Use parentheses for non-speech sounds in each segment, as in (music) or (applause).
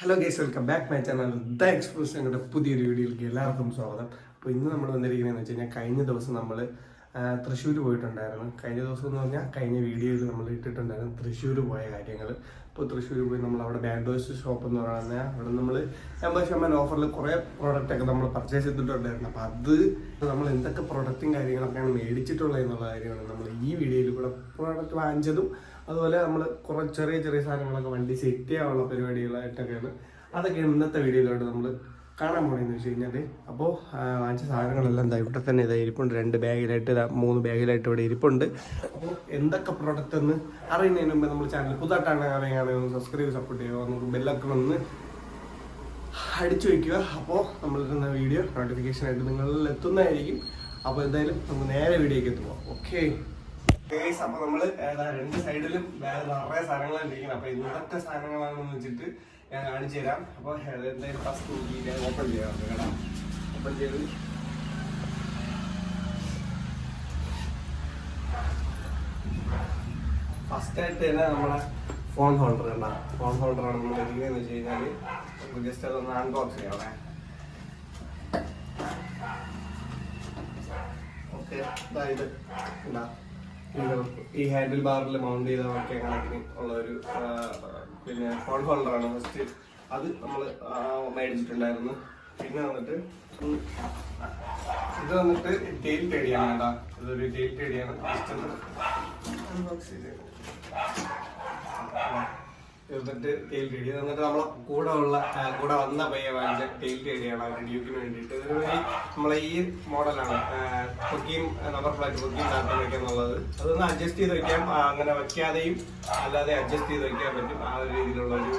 Hello guys welcome back my channel the express ഞങ്ങളുടെ പുതിയൊരു വീഡിയോയിലേക്ക് എല്ലാവർക്കും സ്വാഗതം. അപ്പോൾ ഇന്ന് നമ്മൾ വന്നിരിക്കുന്നതെന്ന് വെച്ച് കഴിഞ്ഞാൽ കഴിഞ്ഞ ദിവസം നമ്മൾ തൃശ്ശൂർ പോയിട്ടുണ്ടായിരുന്നു. കഴിഞ്ഞ ദിവസം എന്ന് പറഞ്ഞാൽ കഴിഞ്ഞ വീഡിയോയിൽ നമ്മൾ ഇട്ടിട്ടുണ്ടായിരുന്നു തൃശ്ശൂർ പോയ കാര്യങ്ങൾ ഇപ്പോൾ തൃശ്ശൂർ പോയി നമ്മൾ അവിടെ ബാൻഡോസ് ഷോപ്പ് എന്ന് പറയുന്നത് അവിടെ നമ്മൾ എൺപത് ശതമാനം ഓഫറിൽ കുറേ പ്രോഡക്റ്റൊക്കെ നമ്മൾ പർച്ചേസ് ചെയ്തിട്ടുണ്ടായിരുന്നു. അപ്പോൾ അത് നമ്മൾ എന്തൊക്കെ പ്രോഡക്റ്റും കാര്യങ്ങളൊക്കെയാണ് മേടിച്ചിട്ടുള്ളത് എന്നുള്ള കാര്യമാണ് നമ്മൾ ഈ വീഡിയോയിൽ കൂടെ പ്രോഡക്റ്റ് വാങ്ങിച്ചതും അതുപോലെ നമ്മൾ കുറേ ചെറിയ ചെറിയ സാധനങ്ങളൊക്കെ വണ്ടി സെറ്റ് ചെയ്യാനുള്ള പരിപാടികളായിട്ടൊക്കെയാണ്. അതൊക്കെയാണ് ഇന്നത്തെ വീഡിയോയിലോട്ട് നമ്മൾ കാണാൻ പോണെന്ന് വെച്ച് കഴിഞ്ഞാൽ അപ്പോൾ വാങ്ങിച്ച സാധനങ്ങളെല്ലാം എന്താ ഇവിടെ തന്നെ ഇതാ ഇരിപ്പുണ്ട്. രണ്ട് ബാഗിലായിട്ട് ഇതാ മൂന്ന് ബാഗിലായിട്ട് ഇവിടെ ഇരിപ്പുണ്ട്. അപ്പോൾ എന്തൊക്കെ പ്രോഡക്റ്റ് എന്ന് അറിയുന്നതിന് മുമ്പ് നമ്മൾ ചാനൽ പുതുതായിട്ടാണ് അറിയുകയാണെങ്കിൽ സബ്സ്ക്രൈബ് സപ്പോർട്ട് ചെയ്യുക. നമുക്ക് ബെല്ലൊക്കെ ഒന്ന് അടിച്ചു വെക്കുക. അപ്പോൾ നമ്മൾ തന്ന വീഡിയോ നോട്ടിഫിക്കേഷൻ ആയിട്ട് നിങ്ങളിൽ എത്തുന്നതായിരിക്കും. അപ്പോൾ എന്തായാലും നമുക്ക് നേരെ വീഡിയോക്ക് എത്തുക ഓക്കെ അപ്പൊ നമ്മൾ ഏതാ രണ്ട് സൈഡിലും വേറെ നിറയെ സാധനങ്ങളാണ് ഇരിക്കുന്നത്. അപ്പൊ എന്തൊക്കെ സാധനങ്ങളാണെന്ന് വെച്ചിട്ട് ഞാൻ കാണിച്ചു തരാം. അപ്പൊ എന്തായാലും ഫസ്റ്റ് ഓപ്പൺ ചെയ്യാം. കേട്ടോ ഓപ്പൺ ചെയ്ത്. ഫസ്റ്റ് ആയിട്ട് തന്നെ നമ്മളെ ഫോൺ ഹോൾഡർ കണ്ട ഫോൺ ഹോൾഡർ ആണ് നമ്മൾ എടുക്കുന്നതെന്ന് വെച്ച് നമുക്ക് ജസ്റ്റ് അതൊന്ന് അൺബോക്സ് ചെയ്യാം ഓക്കെ അതായത് ഈ ഹാൻഡിൽ ബാറിൽ മൗണ്ട് ചെയ്ത ഒക്കെ കണക്കിന് ഉള്ള ഒരു പിന്നെ ഫോൺ ഹോൾഡറാണ് ഫസ്റ്റ് അത് നമ്മൾ മേടിച്ചിട്ടുണ്ടായിരുന്നു. പിന്നെ വന്നിട്ട് ഇത് വന്നിട്ട് ടെയിൽ ടെടിയാണ് കേട്ടോ. ഇതൊരു ടെയിൽ ടെടിയാണ് ജസ്റ്റ് അൺബോക്സ് ചെയ്ത് എന്നിട്ട് ടെയിൽ ടെടി എന്നിട്ട് നമ്മളെ കൂടെ ഉള്ള കൂടെ വന്ന പയ്യ വാങ്ങിച്ച ടെയിൽ തേടിയാണ് അവർ ഡ്യൂക്കിന് വേണ്ടിയിട്ട്. ഇതിനുവേണ്ടി നമ്മളെ ഈ മോഡലാണ് കുക്കിയും നമ്പർ പ്ലേറ്റ് പൊക്കിയും താത്താൻ വെക്കാന്നുള്ളത്. അതൊന്ന് അഡ്ജസ്റ്റ് ചെയ്ത് വെക്കാം. അങ്ങനെ വെക്കാതെയും അല്ലാതെ അഡ്ജസ്റ്റ് ചെയ്ത് വെക്കാൻ പറ്റും. ആ ഒരു രീതിയിലുള്ള ഒരു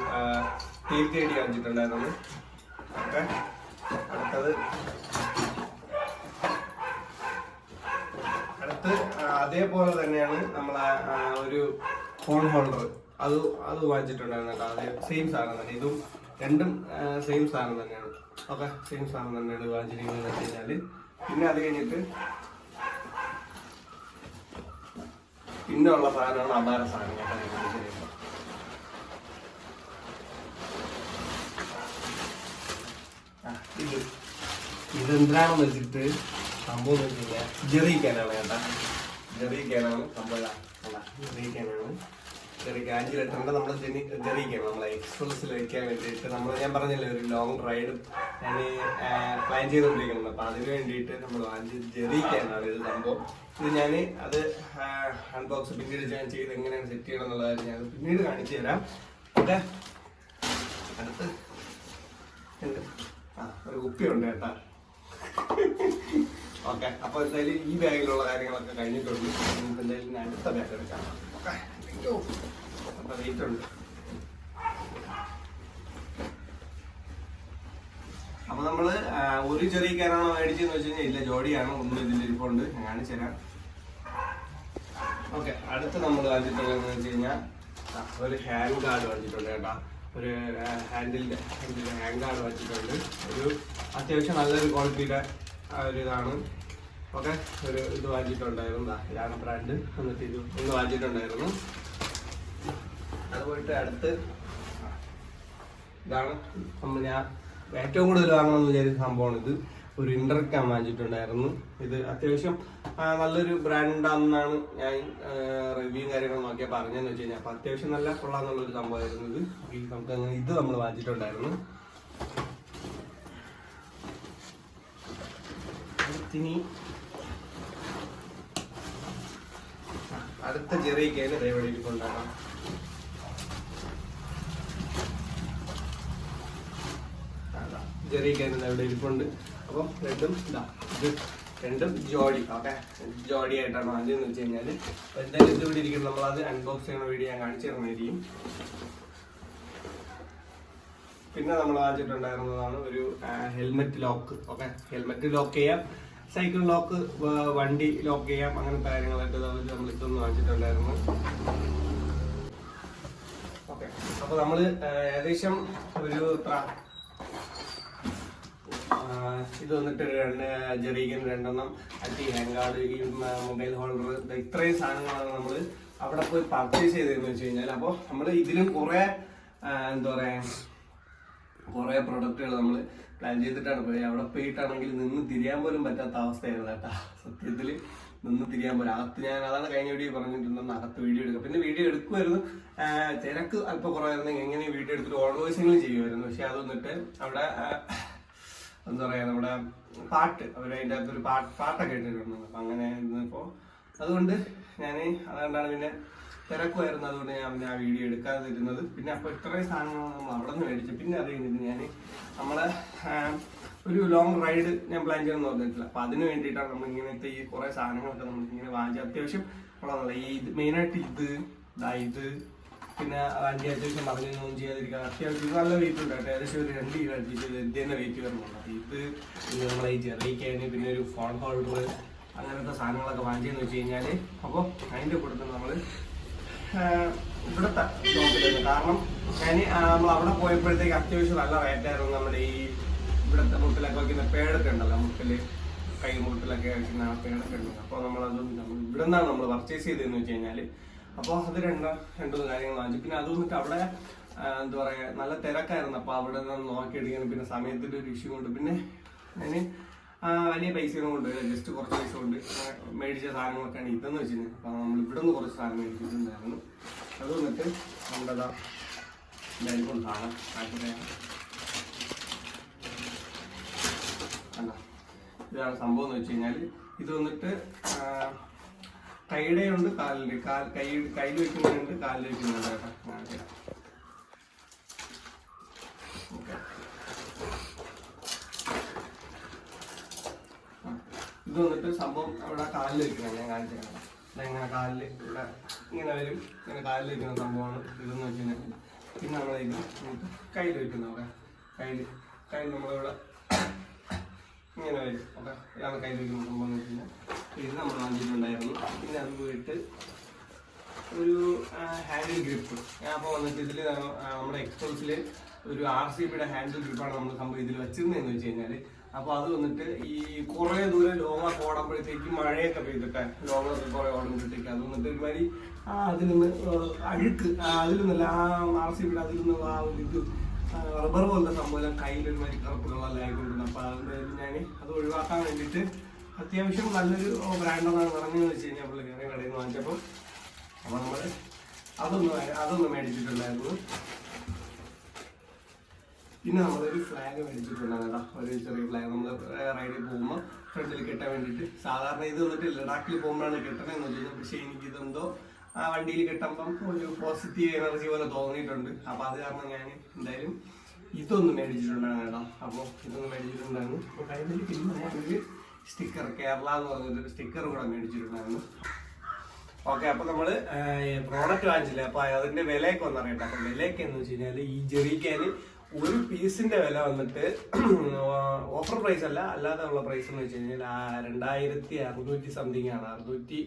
ടെയിൽ ടെടി വാങ്ങിച്ചിട്ടുണ്ടായിരുന്നു. ഓക്കെ. അടുത്തത്. അടുത്ത് അതേപോലെ തന്നെയാണ് നമ്മളെ ഒരു ഫോൺ ഹോൾഡർ അത് അത് വാങ്ങിച്ചിട്ടുണ്ടായിരുന്നു കേട്ടോ അത് സെയിം സാധനം തന്നെ. ഇതും രണ്ടും സെയിം സാധനം തന്നെയാണ്. ഓക്കെ സെയിം സാധനം തന്നെയാണ് വാങ്ങിച്ചിരിക്കുന്നത് വെച്ച് കഴിഞ്ഞാൽ പിന്നെ അത് കഴിഞ്ഞിട്ട് പിന്നെ ഉള്ള സാധനമാണ് അപാര സാധനം. കേട്ടോ ഇത്. ഇതെന്തിനാണെന്ന് വെച്ചിട്ട് സംഭവം എന്ന് വെച്ച് കഴിഞ്ഞാൽ ജെറിക്കാനാണ് കേട്ടാ. ജെറിക്കാനാണ് സംഭവം. ജെറി കണ്ടാ? നമ്മൾ ജെറിക്കാണ് നമ്മളെ എക്സ്പ്രസിൽ വെക്കാൻ വേണ്ടിയിട്ട്. നമ്മൾ ഞാൻ പറഞ്ഞില്ലേ ഒരു ലോങ് റൈഡ് ഞാൻ പ്ലാൻ ചെയ്തുകൊണ്ടിരിക്കുന്നത് അപ്പൊ അതിന് വേണ്ടിയിട്ട് നമ്മൾ വാങ്ങിച്ച് ജെറിക്കാനാണ് സംഭവം. ഇത് ഞാൻ അത് അൺബോക്സ് പിന്നീട് ഞാൻ ചെയ്ത് എങ്ങനെയാണ് സെറ്റ് ചെയ്യണം എന്നുള്ളത് ഞാൻ പിന്നീട് കാണിച്ചു തരാം. ഓക്കെ? അടുത്ത്. ആ, ഒരു കുപ്പിയുണ്ട് കേട്ടാ. ഓക്കെ. എന്തായാലും ഈ ബാഗിലുള്ള കാര്യങ്ങളൊക്കെ കഴിഞ്ഞിട്ടുണ്ട് നമുക്ക് എന്തായാലും അടുത്ത ബാഗ് എടുക്കാം. ഓക്കെ? അപ്പൊ നമ്മൾ ഒരു ചെറിയ കാനാണോ മേടിച്ചെന്ന് വെച്ച് കഴിഞ്ഞാൽ ഇല്ല ജോഡിയാണ്. ഒന്ന് ഇതിന്റെ ഇരിപ്പുണ്ട് ഞാൻ കാണിച്ചു തരാം. ഓക്കെ അടുത്ത് നമ്മൾ കാണിച്ചിട്ടുള്ളത് വെച്ച് കഴിഞ്ഞാൽ ഒരു ഹാൻഡ് ഗാർഡ് വാങ്ങിച്ചിട്ടുണ്ട് കേട്ടോ. ഒരു ഹാൻഡിലിന്റെ ഹാൻഡിലിന്റെ ഹാൻഡ് ഗാർഡ് വാങ്ങിച്ചിട്ടുണ്ട് ഒരു അത്യാവശ്യം നല്ലൊരു ക്വാളിറ്റിയുടെ ഒരു ഇതാണ്. ഓക്കെ ഒരു ഇത് വാങ്ങിച്ചിട്ടുണ്ടായിരുന്നു ഇതാണ് ബ്രാൻഡ് എന്നിട്ട് ഇത് ഒന്ന് വാങ്ങിച്ചിട്ടുണ്ടായിരുന്നു അത് പോയിട്ട് അടുത്ത് ഇതാണ്. നമ്മൾ ഞാൻ ഏറ്റവും കൂടുതൽ വാങ്ങണമെന്ന് വിചാരിച്ച സംഭവമാണ് ഇത് ഒരു ഇന്റർകാം വാങ്ങിച്ചിട്ടുണ്ടായിരുന്നു ഇത് അത്യാവശ്യം നല്ലൊരു ബ്രാൻഡാണെന്നാണ് ഞാൻ റിവ്യൂ കാര്യങ്ങൾ നോക്കിയാൽ പറഞ്ഞതെന്ന് വെച്ച് കഴിഞ്ഞാൽ അപ്പൊ അത്യാവശ്യം നല്ല കൊള്ളാന്നുള്ളൊരു സംഭവമായിരുന്നു ഇത്. നമുക്ക് അങ്ങനെ ഇത് നമ്മൾ വാങ്ങിച്ചിട്ടുണ്ടായിരുന്നു. അടുത്തിനി അടുത്ത ചെറിയ കേന് ദയവഴി ഇരിപ്പുണ്ടാകാം ചെറിയ അവിടെ ഇരിപ്പുണ്ട്. അപ്പം രണ്ടും ഇതാ ഇത് രണ്ടും ജോഡി ഓക്കെ? ജോഡി ആയിട്ടാണ് ആദ്യം എന്ന് വെച്ച് കഴിഞ്ഞാൽ എന്തായാലും ഇത് ഇവിടെ ഇരിക്കും നമ്മളത് അൺബോക്സ് ചെയ്യുന്ന വീഡിയോ ഞാൻ കാണിച്ചു തരുന്നതായിരിക്കും പിന്നെ നമ്മൾ വാങ്ങിച്ചിട്ടുണ്ടായിരുന്നതാണ് ഒരു helmet lock okay? Helmet lock ചെയ്യാം. സൈക്കിൾ ലോക്ക് വണ്ടി ലോക്ക് ചെയ്യാം. അങ്ങനത്തെ കാര്യങ്ങളായിട്ട് നമ്മൾ ഇതൊന്ന് വാങ്ങിച്ചിട്ടുണ്ടായിരുന്നു. ഓക്കെ? അപ്പൊ നമ്മൾ ആ, ഏകദേശം ഒരു ഇത് വന്നിട്ട് രണ്ട് ജെറീഗൻ രണ്ടെണ്ണം അറ്റി ഹാങ്കാർഡ് ഈ മൊബൈൽ ഹോൾഡർ ഇത്രയും സാധനങ്ങളാണ് നമ്മൾ അവിടെ പോയി പർച്ചേസ് ചെയ്തതെന്ന് വെച്ച് കഴിഞ്ഞാൽ അപ്പോൾ നമ്മൾ ഇതിലും കുറെ എന്താ പറയുക കുറേ പ്രൊഡക്റ്റുകൾ നമ്മൾ പ്ലാൻ ചെയ്തിട്ടാണ് പോയത്. അവിടെ പോയിട്ടാണെങ്കിൽ നിന്ന് തിരിയാൻ പോലും പറ്റാത്ത അവസ്ഥയായിരുന്നു കേട്ടാ. സത്യത്തിൽ നിന്ന് തിരിയാൻ പോലും. അകത്ത് ഞാൻ അതാണ് കഴിഞ്ഞ വീഡിയോ പറഞ്ഞിട്ടുണ്ടെന്ന് അകത്ത് വീഡിയോ എടുക്കുക. പിന്നെ വീഡിയോ എടുക്കുമായിരുന്നു. തിരക്ക് അല്പം കുറവായിരുന്നു. എങ്ങനെ വീഡിയോ എടുത്തിട്ട് വോയിസെങ്കിലും ചെയ്യുമായിരുന്നു. പക്ഷെ അത് വന്നിട്ട് അവിടെ എന്താ പറയാ നമ്മുടെ പാട്ട് അവർ അതിന്റെ അകത്തൊരു പാട്ട് പാട്ടൊക്കെ ഇട്ടിട്ടുണ്ട് അപ്പം അങ്ങനെ ഇപ്പോ അതുകൊണ്ട് ഞാൻ അതുകൊണ്ടാണ് പിന്നെ തിരക്കുമായിരുന്നു. അതുകൊണ്ട് ഞാൻ പിന്നെ ആ വീഡിയോ എടുക്കാതെ ഇരുന്നത് പിന്നെ അപ്പോൾ ഇത്രയും സാധനങ്ങൾ നമ്മൾ അവിടെ നിന്ന് മേടിച്ചു പിന്നെ അത് കഴിഞ്ഞിട്ട് ഞാൻ നമ്മളെ ഒരു ലോങ് റൈഡ് ഞാൻ പ്ലാൻ ചെയ്യണമെന്ന് പറഞ്ഞിട്ടില്ല. അപ്പം അതിന് വേണ്ടിയിട്ടാണ് നമ്മൾ ഇങ്ങനത്തെ ഈ കുറേ സാധനങ്ങളൊക്കെ നമ്മൾ ഇങ്ങനെ വാങ്ങിച്ചത്. അത്യാവശ്യം ഈ മെയിനായിട്ട് ഇത് ഇതാ ഇത് പിന്നെ ആന്റി അത്യാവശ്യം പറഞ്ഞൊന്നും ചെയ്യാതിരിക്കാം അത്യാവശ്യം നല്ല വെയിറ്റ് ഉണ്ട് കേട്ടോ. ഏകദേശം ഒരു രണ്ട് കിലോ അടുപ്പിച്ച് ഇത് തന്നെ വെയിറ്റ് വരുന്നുണ്ട് ഇത് പിന്നെ നമ്മളെ ഈ ജെറിക്കാന് പിന്നെ ഒരു ഫോൺ ഹോൾഡർ അങ്ങനത്തെ സാധനങ്ങളൊക്കെ വാങ്ങിച്ചെന്ന് വെച്ച് കഴിഞ്ഞാൽ അപ്പോൾ അതിന്റെ കൂട്ടത്തിൽ നമ്മൾ ഇവിടുത്തെ ഷോപ്പിലായിരുന്നു കാരണം ഞാൻ നമ്മൾ അവിടെ പോയപ്പോഴത്തേക്ക് അത്യാവശ്യം നല്ല റേറ്റായിരുന്നു നമ്മുടെ ഈ ഇവിടുത്തെ മുട്ടിലൊക്കെ വയ്ക്കുന്ന പേടൊക്കെ ഉണ്ടല്ലോ മുട്ടിൽ കൈ മുട്ടിലൊക്കെ വയ്ക്കുന്ന പേടൊക്കെ ഉണ്ട് അപ്പോൾ നമ്മളത് ഇവിടെ നിന്നാണ് നമ്മൾ പർച്ചേസ് ചെയ്തതെന്ന് വെച്ച് കഴിഞ്ഞാൽ അപ്പോൾ അത് രണ്ട് രണ്ടു കാര്യങ്ങൾ വാങ്ങിച്ചു. പിന്നെ അത് വന്നിട്ട് അവിടെ എന്താ പറയുക നല്ല തിരക്കായിരുന്നു. അപ്പോൾ അവിടെ നിന്ന് നോക്കിയെടുക്കാൻ പിന്നെ സമയത്തിന്റെ ഒരു ഇഷ്യൂ കൊണ്ട്. പിന്നെ ഞാൻ വലിയ പൈസയൊന്നും കൊണ്ട് ജസ്റ്റ് കുറച്ച് പൈസ കൊണ്ട് മേടിച്ച സാധനങ്ങളൊക്കെയാണ് ഇതെന്ന് വെച്ചിട്ടുണ്ടെങ്കിൽ അപ്പോൾ നമ്മൾ ഇവിടെ നിന്ന് കുറച്ച് സാധനം മേടിച്ചിട്ടുണ്ടായിരുന്നു. അത് വന്നിട്ട് നമ്മുടെ അതാ ഇതായിരിക്കും കൊണ്ടാണ്? ഇതാണ് സംഭവം എന്ന് വെച്ച് കഴിഞ്ഞാൽ ഇത് വന്നിട്ട് കൈയുടെ ഉണ്ട് കാലിൽ കൈ കയ്യിൽ വെക്കുന്നുണ്ട് കാലിൽ വെക്കുന്നുണ്ട്. ഇത് വന്നിട്ട് സംഭവം അവിടെ കാലിൽ വെക്കുന്നത് ഞാൻ കാണിച്ചു ഇങ്ങനെ കാലിൽ ഇവിടെ ഇങ്ങനെ വരും. ഇങ്ങനെ കാലിൽ വെക്കുന്ന സംഭവമാണ്. ഇതെന്ന് വെച്ച് കഴിഞ്ഞാൽ പിന്നെ നമ്മളിത് കയ്യിൽ വെക്കുന്നത് ഓക്കെ കയ്യിൽ കയ്യിൽ നമ്മളിവിടെ ഇങ്ങനെ വരും. ഓക്കെ ഇതാണ് കയ്യിൽ വെക്കുന്ന സംഭവം എന്ന് വെച്ച് കഴിഞ്ഞാൽ ഇത് നമ്മൾ വാങ്ങിച്ചിട്ടുണ്ടായിരുന്നു പിന്നെ അത് പോയിട്ട് ഒരു ഹാൻഡിൽ ഗ്രിപ്പ് ഞാൻ അപ്പോൾ വന്നിട്ട് ഇതിൽ നമ്മുടെ എക്സ്പോൾസിൽ ഒരു ആർ സി ബിയുടെ ഹാൻഡിൽ ഗ്രിപ്പാണ് നമ്മൾ സംഭവം ഇതിൽ വെച്ചിരുന്നതെന്ന് വെച്ച് കഴിഞ്ഞാൽ അപ്പോൾ അത് വന്നിട്ട് ഈ കുറേ ദൂരം ലോങ്ങൊക്കെ ഓടുമ്പോഴത്തേക്ക് മഴയൊക്കെ പെയ്തിട്ട് ലോങ്ങൊക്കെ കുറേ ഓടുമ്പോഴത്തേക്ക് അത് വന്നിട്ട് ഒരുമാതിരി അതിൽ നിന്ന് അഴുക്ക് അതിൽ നിന്നല്ല ആ ആർ സി ബിയുടെ അതിൽ നിന്ന് ആ ഒരു ഇത് റബ്ബർ പോലത്തെ സംഭവം കയ്യിൽ ഒരുമാതിരി കറുപ്പുകളെല്ലാം ആയിക്കൊണ്ടിരുന്നു. അപ്പോൾ അതുകൊണ്ട് ഞാൻ അത് ഒഴിവാക്കാൻ വേണ്ടിയിട്ട് അത്യാവശ്യം നല്ലൊരു ബ്രാൻഡെന്നാണ് പറഞ്ഞതെന്ന് വെച്ച് കഴിഞ്ഞാൽ പുള്ളിക്കാരൻ കടയിൽ നിന്ന് വാങ്ങിച്ചപ്പോൾ അപ്പോൾ നമ്മൾ അതൊന്ന് അതൊന്ന് മേടിച്ചിട്ടുണ്ടായിരുന്നു. പിന്നെ നമ്മളൊരു ഫ്ലാഗ് മേടിച്ചിട്ടുണ്ടായിരുന്നു കേട്ടോ. ഒരു ചെറിയ ഫ്ലാഗ് നമ്മൾ റൈഡിൽ പോകുമ്പോൾ ഫ്രണ്ടിൽ കെട്ടാൻ വേണ്ടിയിട്ട്. സാധാരണ ഇത് വന്നിട്ട് ലഡാക്കിൽ പോകുമ്പോഴാണ് കിട്ടണമെന്ന് വെച്ച് കഴിഞ്ഞാൽ പക്ഷേ എനിക്കിതെന്തോ ആ വണ്ടിയിൽ കിട്ടുമ്പം ഒരു പോസിറ്റീവ് എനർജി പോലെ തോന്നിയിട്ടുണ്ട്. അപ്പോൾ അത് കാരണം ഞാൻ എന്തായാലും ഇതൊന്ന് മേടിച്ചിട്ടുണ്ടായിരുന്നു കേട്ടോ. അപ്പോൾ ഇതൊന്ന് മേടിച്ചിട്ടുണ്ടായിരുന്നു. അപ്പോൾ കഴിഞ്ഞിട്ട് പിന്നെ സ്റ്റിക്കർ കേരള എന്ന് പറഞ്ഞൊരു സ്റ്റിക്കർ കൂടെ മേടിച്ചിട്ടുണ്ടായിരുന്നു. ഓക്കെ അപ്പൊ നമ്മൾ പ്രോഡക്റ്റ് വാങ്ങിച്ചില്ലേ? അപ്പൊ അതിന്റെ വിലയൊക്കെ ഒന്ന് അറിയട്ടെ. അപ്പൊ വിലയൊക്കെ എന്ന് വെച്ച് കഴിഞ്ഞാൽ ഈ ജെറിക്കാന് ഒരു പീസിന്റെ വില വന്നിട്ട് ഓഫർ പ്രൈസ് അല്ല അല്ലാതെ ഉള്ള പ്രൈസ് എന്ന് വെച്ച് കഴിഞ്ഞാൽ രണ്ടായിരത്തി അറുന്നൂറ്റി സംതിങ് ആണ്. അറുന്നൂറ്റി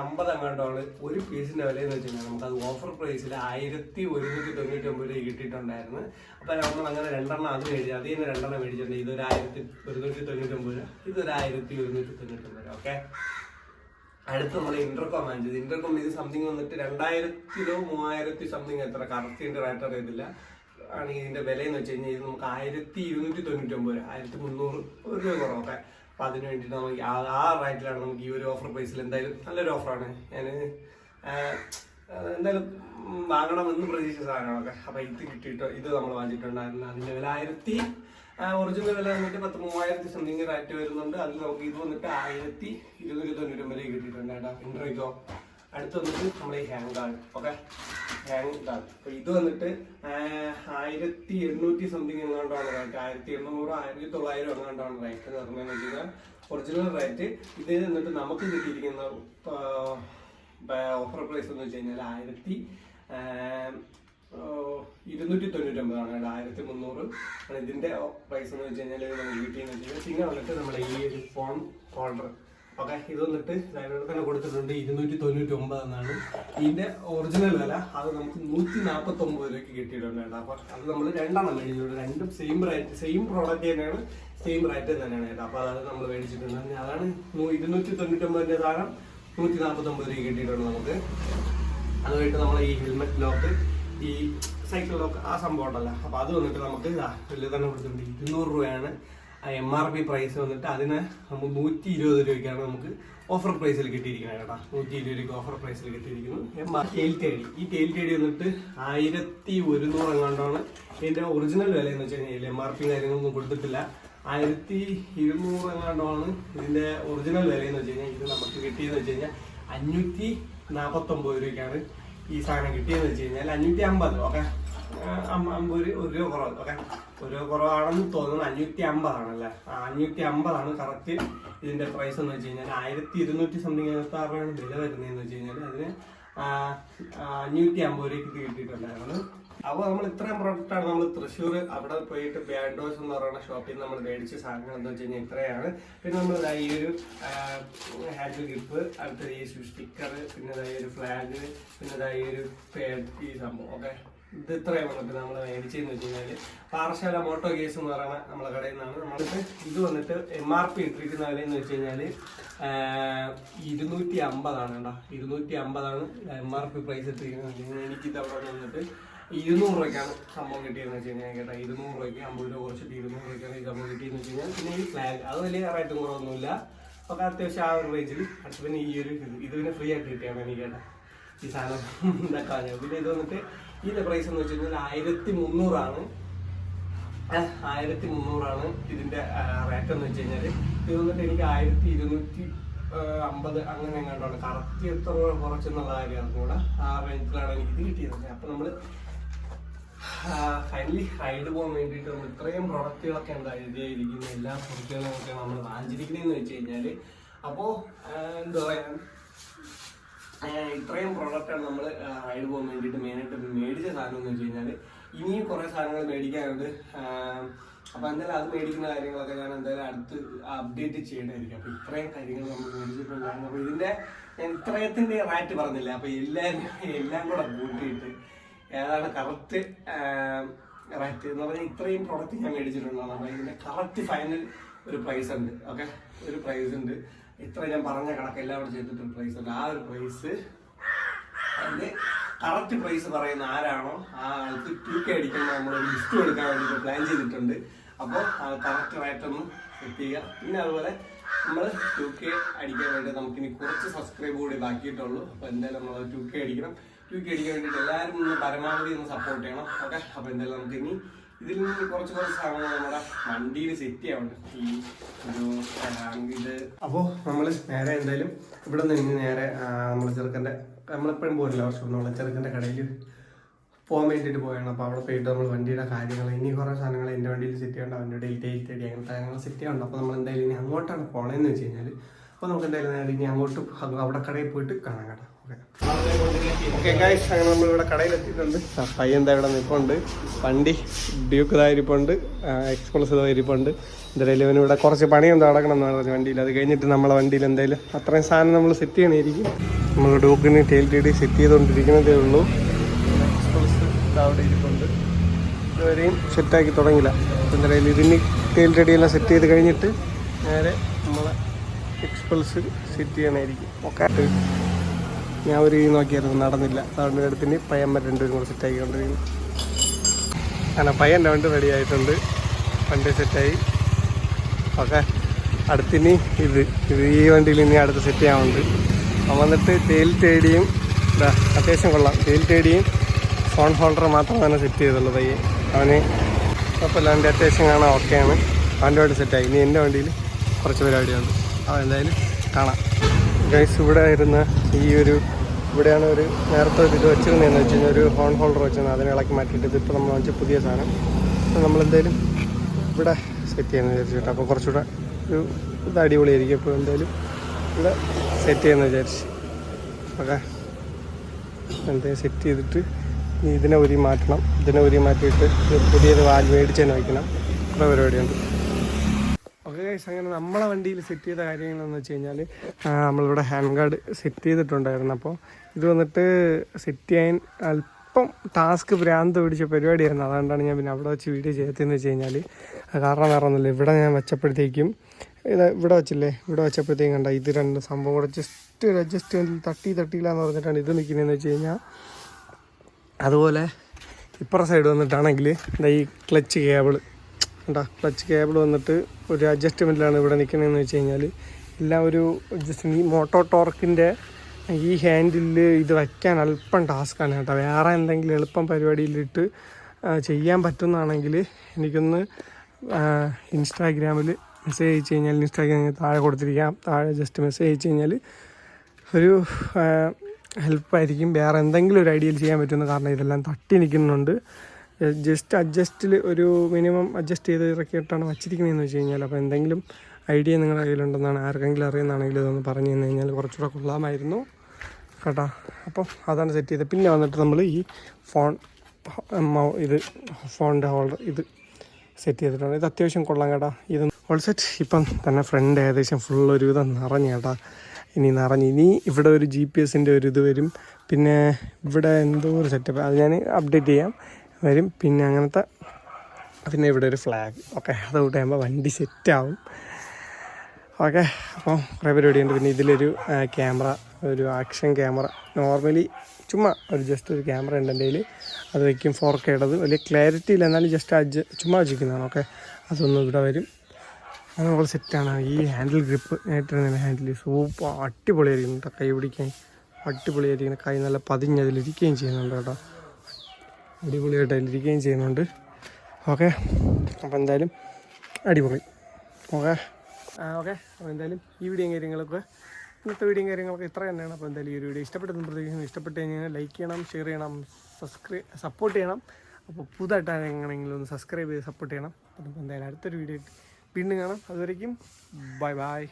അമ്പത് എങ്ങാണ്ടാണ് ഒരു പീസിന്റെ വില എന്ന് വെച്ചിട്ടുണ്ടെങ്കിൽ അത് ഓഫർ പ്രൈസിൽ ആയിരത്തി ഒരുന്നൂറ്റി തൊണ്ണൂറ്റി ഒമ്പത് രൂപ കിട്ടിയിട്ടുണ്ടായിരുന്നു. അപ്പൊ നമ്മൾ അങ്ങനെ രണ്ടെണ്ണം അത് മേടിച്ചു അതിൽ നിന്ന് രണ്ടെണ്ണം മേടിച്ചിട്ടുണ്ട്. ഇതൊരു ആയിരത്തി ഒരുന്നൂറ്റി തൊണ്ണൂറ്റി ഒമ്പത് രൂപ ഇതൊരു ആയിരത്തി ഒരുന്നൂറ്റി തൊണ്ണൂറ്റി ഒമ്പത് രൂപ ഓക്കെ അടുത്ത് നമ്മൾ ഇന്റർകോം വാങ്ങിച്ചത് ഇന്റർകോം ഇത് സംതിങ് വന്നിട്ട് രണ്ടായിരത്തിലോ മൂവായിരത്തി സംതിങ് എത്ര കറക്റ്റ് റേറ്റ് അറിയത്തില്ല. ആണെങ്കിൽ ഇതിന്റെ വില എന്ന് വെച്ച് കഴിഞ്ഞാൽ ഇത് നമുക്ക് ആയിരത്തി ഇരുന്നൂറ്റി തൊണ്ണൂറ്റി ഒമ്പത് രൂപ ആയിരത്തി മുന്നൂറ് ഒരു രൂപ കുറവൊക്കെ. അപ്പൊ അതിന് വേണ്ടിയിട്ട് നമുക്ക് ആ ആ റേറ്റിലാണ് നമുക്ക് ഈ ഒരു ഓഫർ പ്രൈസിൽ എന്തായാലും നല്ലൊരു ഓഫറാണ് ഞാൻ എന്തായാലും വാങ്ങണം എന്ന് പ്രതീക്ഷിച്ച സാധനങ്ങളൊക്കെ. അപ്പോൾ ഇത് കിട്ടിയിട്ട് ഇത് നമ്മൾ വാങ്ങിച്ചിട്ടുണ്ടായിരുന്നു അതിന്റെ വില ആയിരത്തി ഒറിജിനൽ വില വന്നിട്ട് പത്ത് മൂവായിരത്തി സംതിങ് റേറ്റ് വരുന്നുണ്ട്. അതിൽ നമുക്ക് ഇത് വന്നിട്ട് ആയിരത്തി ഇരുന്നൂറ്റി തൊണ്ണൂറ്റൊമ്പത് കിട്ടിയിട്ടുണ്ട് കേട്ടോ ഇൻട്രോയ്ക്കോ അടുത്ത് വന്നിട്ട് നമ്മൾ ഈ hand guard okay hand guard അപ്പൊ ഇത് വന്നിട്ട് ആയിരത്തി എണ്ണൂറ്റി സംതിങ് എങ്ങാണ്ടാണ് റേറ്റ് ആയിരത്തി എണ്ണൂറ് ആയിരത്തി തൊള്ളായിരം എങ്ങാണ്ടാണ് റേറ്റ് എന്ന് പറഞ്ഞു കഴിഞ്ഞാൽ ഒറിജിനൽ റേറ്റ് ഇത് എന്നിട്ട് നമുക്ക് കിട്ടിയിരിക്കുന്ന ഓഫർ പ്രൈസ് എന്ന് വെച്ച് കഴിഞ്ഞാൽ ആയിരത്തി ഇരുന്നൂറ്റി തൊണ്ണൂറ്റൊമ്പതാണ്. കേട്ടോ ആയിരത്തി മുന്നൂറ് ഇതിന്റെ പ്രൈസ് എന്ന് വെച്ച് കഴിഞ്ഞാൽ നമുക്ക് കിട്ടിയെന്ന് വെച്ച് കഴിഞ്ഞാൽ പിന്നെ വന്നിട്ട് നമ്മുടെ ഈ ഒരു ഫോൺ ഹോൾഡർ ഓക്കെ ഇത് വന്നിട്ട് ലൈബ്രറി തന്നെ കൊടുത്തിട്ടുണ്ട് ഇരുന്നൂറ്റി തൊണ്ണൂറ്റി ഒമ്പത് എന്നാണ്. ഇതിന്റെ ഒറിജിനൽ വില അത് നമുക്ക് നൂറ്റി നാൽപ്പത്തി ഒമ്പത് രൂപയ്ക്ക് കിട്ടിയിട്ടുണ്ട് അപ്പോൾ അപ്പൊ അത് നമ്മൾ രണ്ടെണ്ണം മേടിച്ചിട്ടുണ്ട്. രണ്ടും സെയിം റേറ്റ് സെയിം പ്രോഡക്റ്റ് തന്നെയാണ് സെയിം റേറ്റ് തന്നെയാണ് കേട്ടോ. അപ്പൊ അതാണ് നമ്മൾ മേടിച്ചിട്ടുണ്ട് അതാണ് ഇരുന്നൂറ്റി തൊണ്ണൂറ്റി ഒമ്പതിന്റെ സാധനം നൂറ്റി നാൽപ്പത്തി ഒമ്പത് രൂപ കിട്ടിയിട്ടുണ്ട് നമുക്ക്. അതുമായിട്ട് നമ്മൾ ഈ ഹെൽമെറ്റ് ലോക്ക് ഈ സൈക്കിൾ ലോക്ക് ആ സംഭവം ഉണ്ടല്ലോ. അപ്പോൾ അത് വന്നിട്ട് നമുക്ക് വലിയ തന്നെ കൊടുത്തിട്ടുണ്ട്. ഇരുന്നൂറ് രൂപയാണ് എം ആർ പി പ്രൈസ് വന്നിട്ട് അതിന് നമുക്ക് നൂറ്റി ഇരുപത് രൂപയ്ക്കാണ് നമുക്ക് ഓഫർ പ്രൈസിൽ കിട്ടിയിരിക്കുന്നത് കേട്ടോ. നൂറ്റി ഇരുപത് രൂപയ്ക്ക് ഓഫർ പ്രൈസിൽ കിട്ടിയിരിക്കുന്നു. എം ആർ ടെയിൽ തേടി. ഈ ടെയിൽ തേടി വന്നിട്ട് ആയിരത്തി ഒരുന്നൂറ് എങ്ങാണ്ടാണ് ഇതിന്റെ ഒറിജിനൽ വില എന്ന് വെച്ച് കഴിഞ്ഞാൽ എം ആർ പി കാര്യങ്ങളൊന്നും കൊടുത്തിട്ടില്ല. ആയിരത്തി ഇരുന്നൂറ് എങ്ങാണ്ടാണ് ഇതിന്റെ ഒറിജിനൽ വില എന്ന് വെച്ച് കഴിഞ്ഞാൽ ഇത് നമുക്ക് കിട്ടിയെന്ന് വെച്ച് കഴിഞ്ഞാൽ അഞ്ഞൂറ്റി നാൽപ്പത്തൊമ്പത് രൂപയ്ക്കാണ് ഈ സാധനം കിട്ടിയെന്ന് വെച്ച് കഴിഞ്ഞാൽ അഞ്ഞൂറ്റി അമ്പത് ഓക്കെ? അമ്പത് ഒരു രൂപ കുറവ്. ഓക്കെ? ഒരു രൂപ കുറവാണെന്ന് തോന്നുന്നു അഞ്ഞൂറ്റി അമ്പതാണല്ലേ ആ അഞ്ഞൂറ്റി അമ്പതാണ് കറക്റ്റ് ഇതിന്റെ പ്രൈസ് എന്ന് വെച്ച് കഴിഞ്ഞാൽ ആയിരത്തി ഇരുന്നൂറ്റി സംതിങ് എഴുപത്തി ആറ് രൂപയാണ് വില വരുന്നതെന്ന് വെച്ച് കഴിഞ്ഞാൽ അതിന് അഞ്ഞൂറ്റി അമ്പത് രൂപയ്ക്ക് കിട്ടിയിട്ടുണ്ടായിരുന്നു. അപ്പോൾ നമ്മൾ ഇത്രയും പ്രൊഡക്റ്റാണ് നമ്മൾ തൃശ്ശൂർ അവിടെ പോയിട്ട് ബാൻഡോസ് എന്ന് പറയുന്ന ഷോപ്പിൽ നമ്മൾ മേടിച്ച സാധനങ്ങൾ എന്ന് വെച്ച് കഴിഞ്ഞാൽ ഇത്രയാണ്. പിന്നെ നമ്മൾ ഈ ഒരു ഹാൻഡ് ഗ്രിപ്പ് അടുത്ത ഈ സ്റ്റിക്കർ പിന്നെ ഈ ഒരു ഫ്ലാഗ് പിന്നെ ഈ ഒരു ഈ സംഭവം. ഓക്കെ? ഇത് ഇത്രയും നമുക്ക് നമ്മൾ മേടിച്ചതെന്ന് വെച്ച് കഴിഞ്ഞാൽ പാറശാല മോട്ടോ കേസ് എന്ന് പറയുന്ന നമ്മളെ കടയിൽ നിന്നാണ്. നമ്മളിപ്പോൾ ഇത് വന്നിട്ട് എം ആർ പി ഇട്ടിരിക്കുന്ന വിലയെന്ന് വെച്ച് കഴിഞ്ഞാൽ ഇരുന്നൂറ്റി അമ്പതാണ് കേട്ടോ ഇരുന്നൂറ്റി അമ്പതാണ് എം ആർ പി പ്രൈസ് ഇട്ടിരിക്കുന്നത് എനിക്കിത് അവിടെ വന്നിട്ട് ഇരുന്നൂറ് രൂപയ്ക്കാണ് സംഭവം കിട്ടിയതെന്ന് വെച്ച് കഴിഞ്ഞാൽ കേട്ടോ. ഇരുന്നൂറ് രൂപയ്ക്ക് അമ്പത് രൂപ കുറച്ചിട്ട് ഇരുന്നൂറ് രൂപയ്ക്കാണ് ഈ സംഭവം കിട്ടിയെന്ന് വെച്ച് കഴിഞ്ഞാൽ പിന്നെ ഈ ഫ്ലാഗ് അത് വലിയ റേറ്റും കുറവൊന്നുമില്ല. അപ്പോൾ അത്യാവശ്യം ആ ഒരു റേഞ്ചിൽ അടുത്ത് പിന്നെ ഈ ഒരു ഇത് പിന്നെ ഫ്രീ ആയിട്ട് കിട്ടിയാണ് എനിക്ക് കേട്ടോ. ഈ സാധനം (laughs) ഇതൊക്കെ പിന്നെ ഇത് വന്നിട്ട് ഇതിന്റെ പ്രൈസ് എന്ന് വെച്ച് കഴിഞ്ഞാൽ ആയിരത്തി മുന്നൂറാണ് ആയിരത്തി മുന്നൂറാണ് ഇതിന്റെ റേറ്റ് എന്ന് വെച്ച് കഴിഞ്ഞാൽ ഇത് വന്നിട്ട് എനിക്ക് ആയിരത്തി ഇരുന്നൂറ്റി അമ്പത് അങ്ങനെ എങ്ങാണ്ടാണ്. കറക്റ്റ് എത്ര രൂപ കുറച്ചെന്നുള്ള കാര്യം കൂടെ ആ റേഞ്ചിലാണ് എനിക്ക് ഇത് കിട്ടിയത് അപ്പൊ നമ്മൾ ഫൈനലി റൈഡ് പോകാൻ വേണ്ടിയിട്ട് നമ്മൾ ഇത്രയും പ്രൊഡക്റ്റുകളൊക്കെ എന്താ എഴുതിയിരിക്കുന്ന. എല്ലാ പ്രൊഡക്റ്റുകളും ഒക്കെ നമ്മൾ വാങ്ങിച്ചിരിക്കുന്നതെന്ന് വെച്ച് കഴിഞ്ഞാൽ അപ്പോ എന്താ പറയാ ഇത്രയും പ്രോഡക്റ്റാണ് നമ്മൾ റൈഡ് പോകാൻ വേണ്ടിയിട്ട് മെയിനായിട്ട് മേടിച്ച സാധനം എന്ന് വെച്ച് കഴിഞ്ഞാൽ ഇനിയും കുറേ സാധനങ്ങൾ മേടിക്കാനുണ്ട്. അപ്പോൾ എന്തായാലും അത് മേടിക്കുന്ന കാര്യങ്ങളൊക്കെ ഞാൻ എന്തായാലും അടുത്ത് അപ്ഡേറ്റ് ചെയ്യണമായിരിക്കും അപ്പോൾ ഇത്രയും കാര്യങ്ങൾ നമ്മൾ മേടിച്ചിട്ടുണ്ടായിരുന്നു അപ്പോൾ ഇതിന്റെ ഞാൻ ഇത്രയത്തിന്റെ റേറ്റ് പറഞ്ഞില്ല? അപ്പോൾ എല്ലാം എല്ലാം കൂടെ കൂട്ടിയിട്ട് ഏതാണ് കറക്റ്റ് റേറ്റ് എന്ന് പറഞ്ഞാൽ ഇത്രയും പ്രോഡക്റ്റ് ഞാൻ മേടിച്ചിട്ടുണ്ടാകും അപ്പോൾ ഇതിന്റെ കറക്റ്റ് ഫൈനൽ ഒരു പ്രൈസ് ഉണ്ട്. ഓക്കെ ഒരു പ്രൈസ് ഉണ്ട്. ഇത്ര ഞാൻ പറഞ്ഞ കണക്ക് എല്ലാം കൂടെ ചെയ്തിട്ട് പ്രൈസ് ഉണ്ട് ആ ഒരു പ്രൈസ് അതിന്റെ കറക്റ്റ് പ്രൈസ് പറയുന്ന ആരാണോ ആ ആൾക്ക് ടു കെ നമ്മൾ ലിസ്റ്റ് കൊടുക്കാൻ വേണ്ടിയിട്ട് പ്ലാൻ ചെയ്തിട്ടുണ്ട്. അപ്പോൾ കറക്റ്റ് റേറ്റ് എത്തിക്കുക സെറ്റ് ചെയ്യുക. പിന്നെ അതുപോലെ നമ്മൾ ടു കെ അടിക്കാൻ വേണ്ടി നമുക്കിനി കുറച്ച് സബ്സ്ക്രൈബ് കൂടി ബാക്കിയിട്ടുള്ളൂ. അപ്പോൾ എന്തായാലും നമ്മൾ ടു കെ അടിക്കണം. ടു കെ അടിക്കാൻ വേണ്ടിയിട്ട് എല്ലാവരും ഒന്ന് പരമാവധി ഒന്ന് സപ്പോർട്ട് ചെയ്യണം. ഓക്കെ? അപ്പോൾ എന്തായാലും നമുക്കിനി ഇതിൽ നിന്ന് കുറച്ച് കുറച്ച് സാധനങ്ങൾ നമ്മുടെ വണ്ടിയിൽ സെറ്റ് ചെയ്യാറുണ്ട് ഈ ഒരു അപ്പോൾ നമ്മൾ നേരെ എന്തായാലും ഇവിടെ നിന്ന് ഇനി നേരെ നമ്മൾ ചെറുക്കന്റെ നമ്മളെപ്പോഴും പോരില്ല വർഷം നമ്മളെ ചെറുക്കന്റെ കടയിൽ പോകാൻ വേണ്ടിയിട്ട് പോയാണ്. അപ്പോൾ അവിടെ പോയിട്ട് നമ്മൾ വണ്ടിയുടെ കാര്യങ്ങൾ ഇനി കുറേ സാധനങ്ങൾ എന്റെ വണ്ടിയിൽ സെറ്റ് ചെയ്യണ്ട അവന്റെ ഡേറ്റ് തേടി അങ്ങനത്തെ കാര്യങ്ങൾ സെറ്റ് ചെയ്യണ്ട അപ്പോൾ നമ്മൾ എന്തായാലും ഇനി അങ്ങോട്ടാണ് പോകണമെന്ന് വെച്ച് കഴിഞ്ഞാൽ അപ്പോൾ നമുക്ക് എന്തായാലും ഇനി അങ്ങോട്ട് അവിടെ കടയിൽ പോയിട്ട് കാണാം കേട്ടോ. ഓക്കെ അങ്ങനെ എന്താ ഇവിടെ നിൽപ്പുണ്ട് വണ്ടി ഡ്യൂക്ക് ഇരിപ്പുണ്ട്. എക്സ്പ്രസ് ഇരിപ്പുണ്ട്. എന്തായാലും ഇവന് ഇവിടെ കുറച്ച് പണിയൊന്നും നടക്കണം എന്ന് പറഞ്ഞു വണ്ടിയിൽ. അത് കഴിഞ്ഞിട്ട് നമ്മളെ വണ്ടിയിൽ എന്തായാലും അത്രയും സാധനം നമ്മൾ സെറ്റ് ചെയ്യണമായിരിക്കും നമ്മൾ ഡ്യൂക്കിന് ടെയിൽ ടി ഡി സെറ്റ് ചെയ്തുകൊണ്ടിരിക്കുന്നതേ ഉള്ളൂ. ഇതുവരെയും സെറ്റാക്കി തുടങ്ങില്ല എന്തായാലും ഇതിന് ടെയിൽ ടി ഡി എല്ലാം സെറ്റ് ചെയ്ത് കഴിഞ്ഞിട്ട് നേരെ നമ്മളെ എക്സ്പൾസ് സെറ്റ് ചെയ്യണമായിരിക്കും ഓക്കെ ഞാൻ ഒരു നോക്കിയായിരുന്നു നടന്നില്ല. അതുകൊണ്ട് അടുത്തിന് പയ്യന്മാർ രണ്ടുപേരും കൂടെ സെറ്റാക്കിക്കൊണ്ടിരിക്കുന്നു കാരണം പയ്യന്റെ വണ്ടി റെഡി ആയിട്ടുണ്ട്. വണ്ടി സെറ്റായി ഓക്കെ. അടുത്തിനി ഇത്. ഇത് ഈ വണ്ടിയിൽ ഇനി അടുത്ത് സെറ്റ് ചെയ്യാനുണ്ട് അവൻ വന്നിട്ട് തേൽ തേടിയും അത്യാവശ്യം കൊള്ളാം. തേൽ തേടിയും ഫോൺ ഹോൾഡർ മാത്രം തന്നെ സെറ്റ് ചെയ്തുള്ളൂ പയ്യെ അവന് കുഴപ്പമില്ല. അവന്റെ അത്യാവശ്യം കാണാൻ ഓക്കെയാണ് അവന്റെ വണ്ടി സെറ്റായി ഇനി എന്റെ വണ്ടിയിൽ കുറച്ച് പരിപാടിയുണ്ട്. അവൻ എന്തായാലും കാണാം. ഗൈസ് ഇവിടെ ആയിരുന്ന ഈ ഒരു ഇവിടെയാണ് ഒരു നേരത്തെ ഒരു ഇത് വെച്ചിരുന്നതെന്ന് വെച്ച് കഴിഞ്ഞാൽ ഒരു ഹോൺ ഹോൾഡർ വെച്ചിരുന്നത്. അതിനെ ഇളക്കി മാറ്റിയിട്ട് ഇതിപ്പോൾ നമ്മൾ വെച്ച പുതിയ സാധനം. നമ്മളെന്തായാലും ഇവിടെ സെറ്റ് ചെയ്യാമെന്ന് വിചാരിച്ചിട്ട് അപ്പോൾ കുറച്ചുകൂടെ ഒരു ഇത് അടിപൊളിയായിരിക്കും. അപ്പോൾ എന്തായാലും ഇവിടെ സെറ്റ് ചെയ്യാമെന്ന് വിചാരിച്ച്. ഓക്കെ. എന്തായാലും സെറ്റ് ചെയ്തിട്ട് ഇതിനെ ഉരി മാറ്റണം. ഇതിനെ ഉരി മാറ്റിയിട്ട് പുതിയൊരു വാൽ മേടിച്ച് തന്നെ വയ്ക്കണം കുറേ പരിപാടിയുണ്ട്. ഗൈസ് അങ്ങനെ നമ്മളെ വണ്ടിയിൽ സെറ്റ് ചെയ്ത കാര്യങ്ങളെന്ന് വെച്ച് കഴിഞ്ഞാൽ നമ്മളിവിടെ ഹാൻഡ് ഗാർഡ് സെറ്റ് ചെയ്തിട്ടുണ്ടായിരുന്നു. അപ്പോൾ ഇത് വന്നിട്ട് സെറ്റ് ചെയ്യാൻ അല്പം ടാസ്ക് ഭ്രാന്ത് പിടിച്ച പരിപാടിയായിരുന്നു. അതുകൊണ്ടാണ് ഞാൻ പിന്നെ അവിടെ വെച്ച് വീഡിയോ ചെയ്യാത്തതെന്ന് വെച്ച് കഴിഞ്ഞാൽ കാരണം വേറെ ഒന്നുമില്ല. ഇവിടെ ഞാൻ വെച്ചപ്പോഴത്തേക്കും ഇത് ഇവിടെ വെച്ചില്ലേ? ഇവിടെ വെച്ചപ്പോഴത്തേക്കും കണ്ട ഇത് രണ്ട് സംഭവം കൂടെ ജസ്റ്റ് ഒരു അഡ്ജസ്റ്റ്മെന്റിൽ തട്ടി തട്ടിയില്ല എന്ന് പറഞ്ഞിട്ടാണ് ഇത് നിൽക്കുന്നതെന്ന് വെച്ച് കഴിഞ്ഞാൽ അതുപോലെ ഇപ്പുറ സൈഡ് വന്നിട്ടാണെങ്കിൽ ഈ ക്ലച്ച് കേബിൾ എന്താ ക്ലച്ച് കേബിൾ വന്നിട്ട് ഒരു അഡ്ജസ്റ്റ്മെന്റിലാണ് ഇവിടെ നിൽക്കുന്നതെന്ന് വെച്ച് കഴിഞ്ഞാൽ എല്ലാം ഒരു ജസ്റ്റ് ഈ മോട്ടോ ടോർക്കിന്റെ ഈ ഹാൻഡിൽ ഇത് വയ്ക്കാൻ അല്പം ടാസ്ക്കാണ് കേട്ടോ. വേറെ എന്തെങ്കിലും എളുപ്പം പരിപാടിയിലിട്ട് ചെയ്യാൻ പറ്റുന്നതാണെങ്കിൽ എനിക്കൊന്ന് ഇൻസ്റ്റാഗ്രാമിൽ മെസ്സേജ് അയച്ചു കഴിഞ്ഞാൽ ഇൻസ്റ്റാഗ്രാമിൽ താഴെ കൊടുത്തിരിക്കാം. താഴെ ജസ്റ്റ് മെസ്സേജ് അയച്ചു കഴിഞ്ഞാൽ ഒരു ഹെൽപ്പായിരിക്കും വേറെ എന്തെങ്കിലും ഒരു ഐഡിയയിൽ ചെയ്യാൻ പറ്റുമെന്ന് കാരണം ഇതെല്ലാം തട്ടി നിൽക്കുന്നുണ്ട്. ജസ്റ്റ് അഡ്ജസ്റ്റിൽ ഒരു മിനിമം അഡ്ജസ്റ്റ് ചെയ്ത് ഇറക്കിയിട്ടാണ് വച്ചിരിക്കുന്നതെന്ന് വെച്ച് കഴിഞ്ഞാൽ അപ്പോൾ എന്തെങ്കിലും ഐഡിയ നിങ്ങളുടെ കയ്യിലുണ്ടെന്നാണ് ആർക്കെങ്കിലും അറിയുന്നതാണെങ്കിൽ ഇതൊന്ന് പറഞ്ഞു തന്നു കഴിഞ്ഞാൽ കുറച്ചുകൂടെ കൊള്ളാമായിരുന്നു കേട്ടോ. അപ്പോൾ അതാണ് സെറ്റ് ചെയ്തത്. പിന്നെ വന്നിട്ട് നമ്മൾ ഈ ഫോൺ ഇത് ഫോണിന്റെ ഹോൾഡർ ഇത് സെറ്റ് ചെയ്തിട്ടുണ്ട്. ഇത് അത്യാവശ്യം കൊള്ളാം കേട്ടോ. ഇത് ഹോൾ സെറ്റ് ഇപ്പം തന്നെ ഫ്രണ്ട് ഏകദേശം ഫുൾ ഒരുവിധം നിറഞ്ഞു കേട്ടോ. ഇനി നിറഞ്ഞ് ഇനി ഇവിടെ ഒരു ജി പി എസിന്റെ ഒരു ഇത് വരും. പിന്നെ ഇവിടെ എന്തോ ഒരു സെറ്റപ്പ് അത് ഞാൻ അപ്ഡേറ്റ് ചെയ്യാം. വരും. പിന്നെ അങ്ങനത്തെ പിന്നെ ഇവിടെ ഒരു ഫ്ലാഗ് ഓക്കെ അത് ആകുമ്പോൾ വണ്ടി സെറ്റാവും ഓക്കെ അപ്പോൾ കുറേ പരിപാടിയുണ്ട് പിന്നെ ഇതിലൊരു ക്യാമറ ഒരു ആക്ഷൻ ക്യാമറ നോർമലി ചുമ്മാ ഒരു ജസ്റ്റ് ഒരു ക്യാമറ ഉണ്ട് എന്റെ അത് വയ്ക്കും ഫോർ കേടത് വലിയ ക്ലാരിറ്റി ഇല്ല. എന്നാലും ജസ്റ്റ് അജ് ചുമ്മാ വെച്ചിരിക്കുന്നതാണ്. ഓക്കെ അതൊന്നും ഇവിടെ വരും. അത് നമ്മൾ സെറ്റാണ് ഈ ഹാൻഡിൽ ഗ്രിപ്പ് നേരിട്ട് ഹാൻഡിൽ സൂപ്പർ അടിപൊളിയായിരിക്കും കേട്ടോ കൈ പിടിക്കാൻ. അടിപൊളിയായിരിക്കും. കൈ നല്ല പതിഞ്ഞതിലിരിക്കുകയും ചെയ്യുന്നുണ്ട് കേട്ടോ. അടിപൊളിയായിട്ട് അതിലിരിക്കുകയും ചെയ്യുന്നുണ്ട്. ഓക്കെ അപ്പോൾ എന്തായാലും അടിപൊളി. ഓക്കെ. ഓക്കെ അപ്പോൾ എന്തായാലും ഈ വീഡിയോയും കാര്യങ്ങളൊക്കെ ഇന്നത്തെ വീഡിയോയും കാര്യങ്ങളൊക്കെ ഇത്ര തന്നെയാണ്. അപ്പോൾ എന്തായാലും ഈ ഒരു വീഡിയോ ഇഷ്ടപ്പെട്ടെന്ന് പ്രതീക്ഷിക്കുന്നു. ഇഷ്ടപ്പെട്ട് കഴിഞ്ഞാൽ ലൈക്ക് ചെയ്യണം ഷെയർ ചെയ്യണം സബ്സ്ക്രൈബ് സപ്പോർട്ട് ചെയ്യണം. അപ്പോൾ പുതുതായിട്ട് ആരെങ്കിലും ഒന്ന് സബ്സ്ക്രൈബ് ചെയ്ത് സപ്പോർട്ട് ചെയ്യണം. അപ്പോൾ എന്തായാലും അടുത്തൊരു വീഡിയോ വീണ്ടും കാണാം. അതുവരേക്കും ബൈ ബൈ